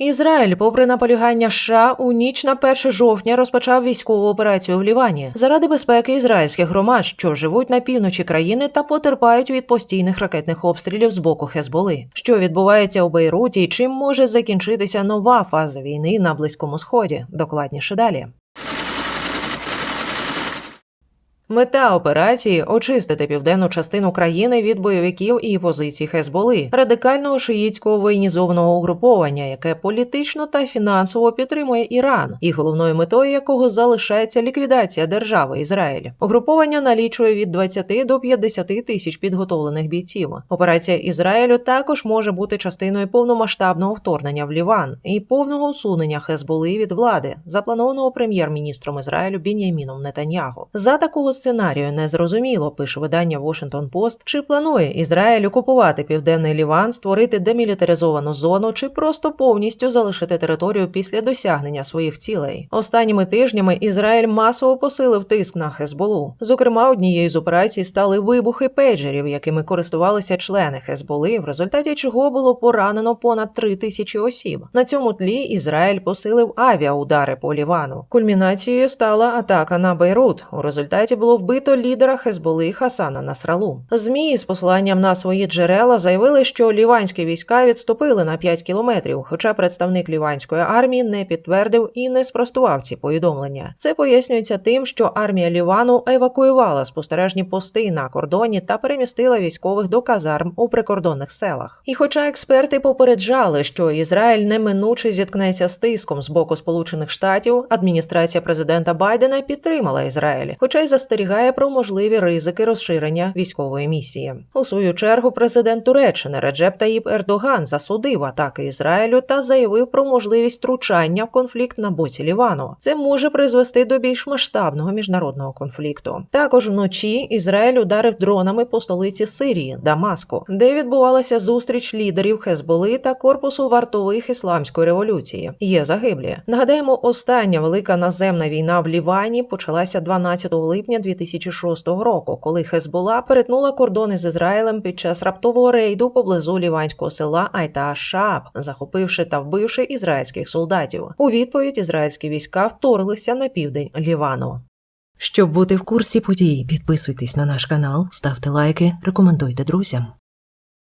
Ізраїль, попри наполягання США, у ніч на 1 жовтня розпочав військову операцію в Лівані заради безпеки ізраїльських громад, що живуть на півночі країни та потерпають від постійних ракетних обстрілів з боку Хезболи. Що відбувається у Бейруті і чим може закінчитися нова фаза війни на близькому сході? Докладніше далі. Мета операції очистити південну частину країни від бойовиків і позицій Хезболи, радикального шиїцького воєнізованого угруповання, яке політично та фінансово підтримує Іран, і головною метою якого залишається ліквідація держави Ізраїль. Угруповання налічує від 20 до 50 тисяч підготовлених бійців. Операція Ізраїлю також може бути частиною повномасштабного вторгнення в Ліван і повного усунення Хезболи від влади, запланованого прем'єр-міністром Ізраїлю Бін'яміном Нетаньягу. За такого сценарію не зрозуміло, пише видання Washington Post, чи планує Ізраїль окупувати південний Ліван, створити демілітаризовану зону, чи просто повністю залишити територію після досягнення своїх цілей. Останніми тижнями Ізраїль масово посилив тиск на Хезболу. Зокрема, однією з операцій стали вибухи пейджерів, якими користувалися члени Хезболи, в результаті чого було поранено понад три тисячі осіб. На цьому тлі Ізраїль посилив авіаудари по Лівану. Кульмінацією стала атака на Бейрут. У результаті було вбито лідера Хезболи Хасана Насралу. Змі з посиланням на свої джерела заявили, що ліванські війська відступили на 5 кілометрів, хоча представник ліванської армії не підтвердив і не спростував ці повідомлення. Це пояснюється тим, що армія Лівану евакуювала спостережні пости на кордоні та перемістила військових до казарм у прикордонних селах. І хоча експерти попереджали, що Ізраїль неминуче зіткнеться з тиском з боку Сполучених Штатів, адміністрація президента Байдена підтримала Ізраїль, хоча й застерігає про можливі ризики розширення військової місії. У свою чергу президент Туреччини Реджеп Таїп Ердоган засудив атаки Ізраїлю та заявив про можливість втручання в конфлікт на боці Лівану. Це може призвести до більш масштабного міжнародного конфлікту. Також вночі Ізраїль ударив дронами по столиці Сирії Дамаску, де відбувалася зустріч лідерів Хезболи та корпусу вартових ісламської революції. Є загиблі. Нагадаємо, остання велика наземна війна в Лівані почалася 12 липня 2006 року, коли Хезбола перетнула кордони з Ізраїлем під час раптового рейду поблизу ліванського села Айта Шаб, захопивши та вбивши ізраїльських солдатів. У відповідь ізраїльські війська вторглися на південь Лівану. Щоб бути в курсі подій, підписуйтесь на наш канал, ставте лайки, рекомендуйте друзям.